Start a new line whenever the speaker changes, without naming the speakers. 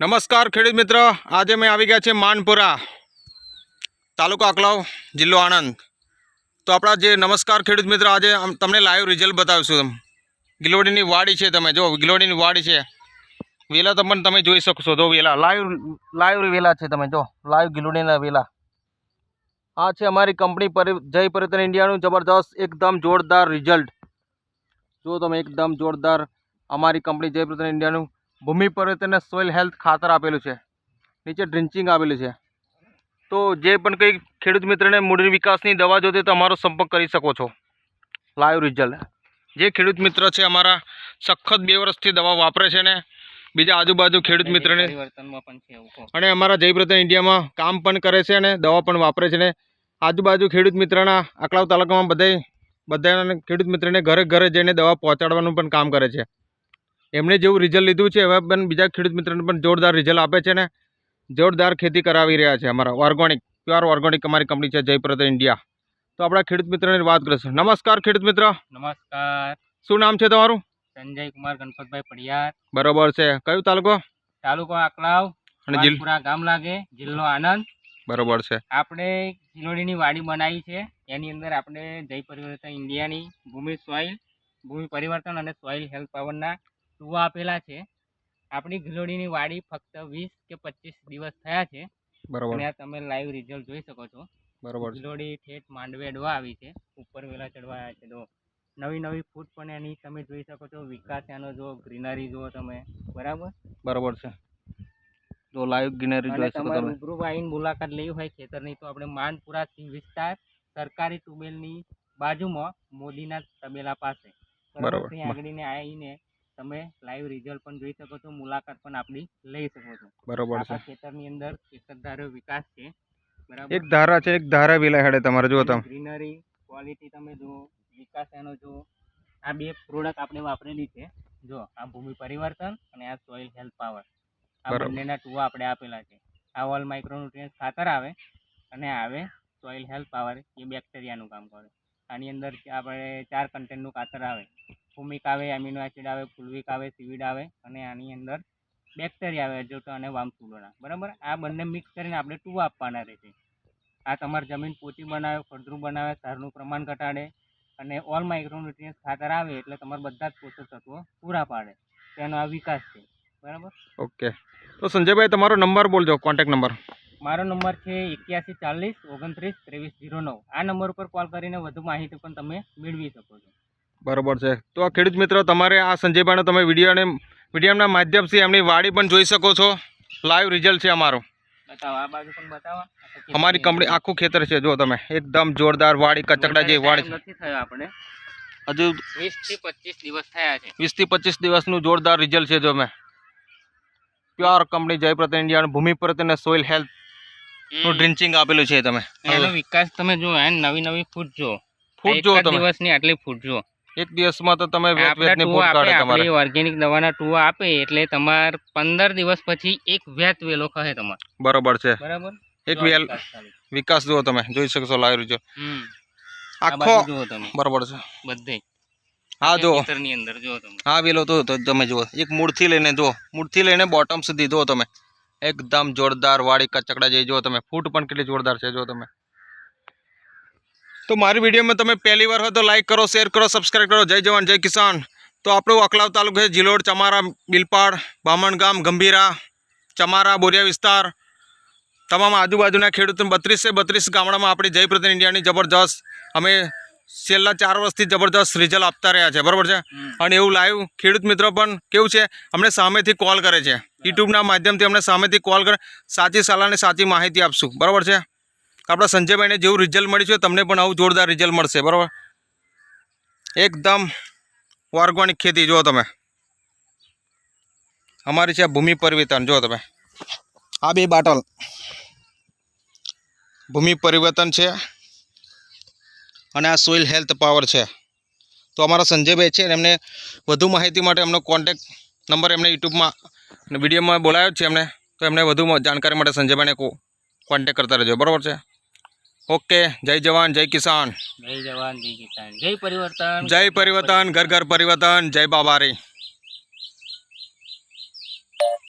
નમસ્કાર ખેડૂત મિત્ર. આજે મેં આવી ગયા છે માનપુરા તાલુકો આકલાવ જિલ્લો આણંદ. તો આપણા જે નમસ્કાર ખેડૂત મિત્ર, આજે તમને લાઈવ રિઝલ્ટ બતાવીશું ગિલોડીની વાડી છે તમે, જો ગિલોડીની વાડી છે. વેલા તમને તમે જોઈ શકશો, જો વેલા લાઈવ લાઈવ વેલા છે તમે, જો લાઈવ ગિલોડીના વેલા. આ છે અમારી કંપની પરી, જય પરિવર્તન ઇન્ડિયાનું જબરદસ્ત એકદમ જોરદાર રિઝલ્ટ જો તમે એકદમ જોરદાર અમારી કંપની જય પરિવર્તન ઇન્ડિયાનું ભૂમિ પરિવર્તન સોઇલ હેલ્થ ખાતર આપેલું છે. નીચે ડ્રિન્ચિંગ આપેલું છે. તો જે પણ કંઈ ખેડૂત મિત્રને મૂડી વિકાસની દવા જોતી તો અમારો સંપર્ક કરી શકો છો. લાઈવ રિઝલ્ટ જે ખેડૂત મિત્ર છે અમારા સખત બે વર્ષથી દવા વાપરે છે ને, બીજા આજુબાજુ ખેડૂત મિત્રને. અને અમારા જયપ્રતન ઇન્ડિયામાં કામ પણ કરે છે અને દવા પણ વાપરે છે ને. આજુબાજુ ખેડૂત મિત્રના આકલાવ તાલુકામાં બધાય, બધાને ખેડૂત મિત્રને ઘરે ઘરે જઈને દવા પહોંચાડવાનું પણ કામ કરે છે. એમણે જેવું રિઝલ્ટ લીધું છે હવે પણ બીજા ખેડૂત મિત્રોને પણ જોરદાર રિઝલ્ટ આપે છે ને. જોરદાર ખેતી કરાવી રહ્યા છે અમારા ઓર્ગોનિક પ્યોર ઓર્ગોનિક અમારી કંપની છે જયપ્રદ ઇન્ડિયા તો આપણા ખેડૂત મિત્રોની વાત કરીશું. નમસ્કાર ખેડૂત મિત્ર.
નમસ્કાર.
શું નામ છે તમારું?
સંજય કુમાર ગણપતભાઈ પડિયાર.
બરોબર છે. કયું તાલુકો?
તાલુકો આકલાવ.
અને જિલ્લા?
ગામ લાગે. જિલ્લો આનંદ
બરોબર છે.
આપણે કિલોડીની વાડી બનાવી છે. એની અંદર આપણે જય પરિવર્તન ઇન્ડિયાની ભૂમિ સોઇલ ભૂમિ પરિવર્તન અને સોઇલ હેલ્થ પાવરના ટુવા આપેલા છે. આપણી ગિલોડીની વાડી ફક્ત વીસ કે પચીસ દિવસ થયા છે.
બરોબર.
તમે લાઈવ રિઝલ્ટ જોઈ શકો છો.
બરોબર
ગિલોડી ઠેઠ માંડવે અડવા આવી છે. ઉપર વેલા ચડવા આવ્યા છે. તો નવી નવી ફૂટ પણ એની તમે જોઈ શકો છો. વિકાસ એનો જો ગ્રીનરી જુઓ તમે. બરાબર?
બરોબર છે. તો લાઈવ ગ્રીનરી જોઈ શકો તમે.
રૂબરૂ આવીને મુલાકાત લેવી હોય ખેતરની તો આપણે માનપુરા સિંહ વિસ્તાર સરકારી ટ્યુબવેલની બાજુમાં મોદીના તબેલા પાસે.
બરાબર.
આગળને આવીને તમે લાઈવ રિઝલ્ટ પણ જોઈ શકો છો મુલાકાત પણ આપણી લઈ શકો છો.
બરોબર છે.
ખેતરની અંદર ખેતરધારો વિકાસ છે બરાબર?
એક ધારા છે એક ધારા વેલા હેડે તમારે જો તમે.
ગ્રીનરી ક્વોલિટી તમે જુઓ વિકાસ એનો જુઓ આ બે પ્રોડક્ટ આપણે વાપરેલી છે. જો આ ભૂમિ પરિવર્તન અને આ સોઇલ હેલ્થ પાવર આ બંનેના ટુવા આપણે આપેલા છે. આ ઓલ માઇક્રોન્યુટ્રિયન્ટ ખાતર આવે અને આવે સોઇલ હેલ્થ પાવર એ બેક્ટેરિયાનું કામ કરે. આની અંદર આપણે ચાર કન્ટેન્ટનું ખાતર આવે. ફુમિક આવે એમિનો એસિડ આવે ફુલવિક આવે સિવિડ આવે અને આની અંદર બેક્ટેરિયા આવે અજોટો અને વામસુડોના બરાબર? આ બંને મિક્સ કરીને આપણે ટુવા આપવાના રહેશે. આ તમારી જમીન પોચી બનાવે ફળદ્રુપ બનાવે સારનું પ્રમાણ ઘટાડે અને ઓલ માઇક્રોન્યુટ્રિયન્સ ખાતર આવે એટલે તમારે બધા જ પોષક તત્વો પૂરા પાડે. તેનો આ વિકાસ છે. બરાબર?
ઓકે. તો સંજયભાઈ તમારો નંબર બોલજો કોન્ટેક્ટ નંબર.
મારો નંબર છે એક્યાસી ચાલીસ ઓગણત્રીસ ત્રેવીસ જીરો નવ. આ નંબર ઉપર કોલ કરીને વધુ માહિતી પણ તમે મેળવી શકો છો.
બરોબર છે. તો આ ખેડૂત મિત્રો તમારે આ સંજયભાઈનો તમે વિડીયોને મીડિયમના માધ્યમથી એમની વાડી પણ જોઈ શકો છો. લાઈવ રિઝલ્ટ છે અમારું. અમારી કંપની આખું ખેતર છે જો તમે. એકદમ જોરદાર વાડી કચકડા જેવી વાડી
આપણે.
હજુ
વીસથી પચીસ દિવસ થયા છે.
વીસથી પચીસ દિવસનું જોરદાર રિઝલ્ટ છે જો મેં પ્યોર કંપની જયપ્રત ઇન્ડિયાનું ભૂમિ પ્રત અને સોઇલ હેલ્થનું ડ્રિન્ચિંગ આપેલું છે તમે.
એનો વિકાસ તમે જો એન નવી નવી ફૂટ જો
ફૂટ જો તમે.
દિવસની આટલી ફૂટ જુઓ
એક દિવસમાં તો તમે
આપણા ઓર્ગેનિક દવાના ટુવા આપે એટલે તમાર પંદર દિવસ પછી એક વેત વેલો કહે તમારે.
બરોબર છે.
બરાબર?
એક વેલ
વિકાસ.
જુઓ તમે જોઈ શકશો લાઈવ
રહ્યો.
આખો બરોબર છે.
બધે.
હા જો હા વેલો તો તો તમે જુઓ. એક મૂળથી લઈને જુઓ. મૂળથી લઈને બોટમ સુધી જુઓ તમે. એકદમ જોરદાર વાળી કચકડા જઈ જુઓ તમે. ફૂટ પણ કેટલી જોરદાર છે જો તમે. તો મારી વિડીયોમાં તમે પહેલી વાર હોય તો લાઈક કરો શેર કરો સબસ્ક્રાઈબ કરો. જય જવાન જય કિસાન. તો આપણું અકલાવ તાલુકો છે જિલોડ ચમારા બિલપાડ બામણગામ ગંભીરા ચમારા બોરિયા વિસ્તાર. તમામ આજુબાજુના ખેડૂતો બત્રીસે બત્રીસ ગામડામાં આપણી જયપ્રદન ઇન્ડિયાની જબરજસ્ત અમે છેલ્લા ચાર વર્ષથી જબરજસ્ત રિઝલ્ટ આપતા રહ્યા છે. બરાબર છે? અને એવું લાઈવ ખેડૂત મિત્રો પણ કેવું છે? અમને સામેથી કોલ કરે છે. યુટ્યુબના માધ્યમથી અમને સામેથી કોલ કરે. સાચી સલાહ અને સાચી માહિતી આપશું. બરાબર છે? આપણા સંજયભાઈને જેવું રિઝલ્ટ મળ્યું છે, તમને પણ આવું જોરદાર રિઝલ્ટ મળશે, બરાબર? એકદમ ઓર્ગોનિક ખેતી, જુઓ તમે. અમારી છે ભૂમિ પરિવર્તન, જુઓ તમે. આ બે બાટલ. ભૂમિ પરિવર્તન છે અને આ સોઇલ હેલ્થ પાવર છે. તો અમારા સંજયભાઈ છે એમને વધુ માહિતી માટે એમનો કોન્ટેક નંબર એમને યુટ્યુબમાં વિડીયોમાં બોલાયો છે એમને. તો એમને વધુ જાણકારી માટે સંજયભાઈને કોન્ટેક કરતા રહેજો, બરાબર છે? ઓકે જય જવાન જય કિસાન.
જય જવાન જય કિસાન. જય પરિવર્તન.
જય પરિવર્તન ઘર ઘર પરિવર્તન જય બાબારી.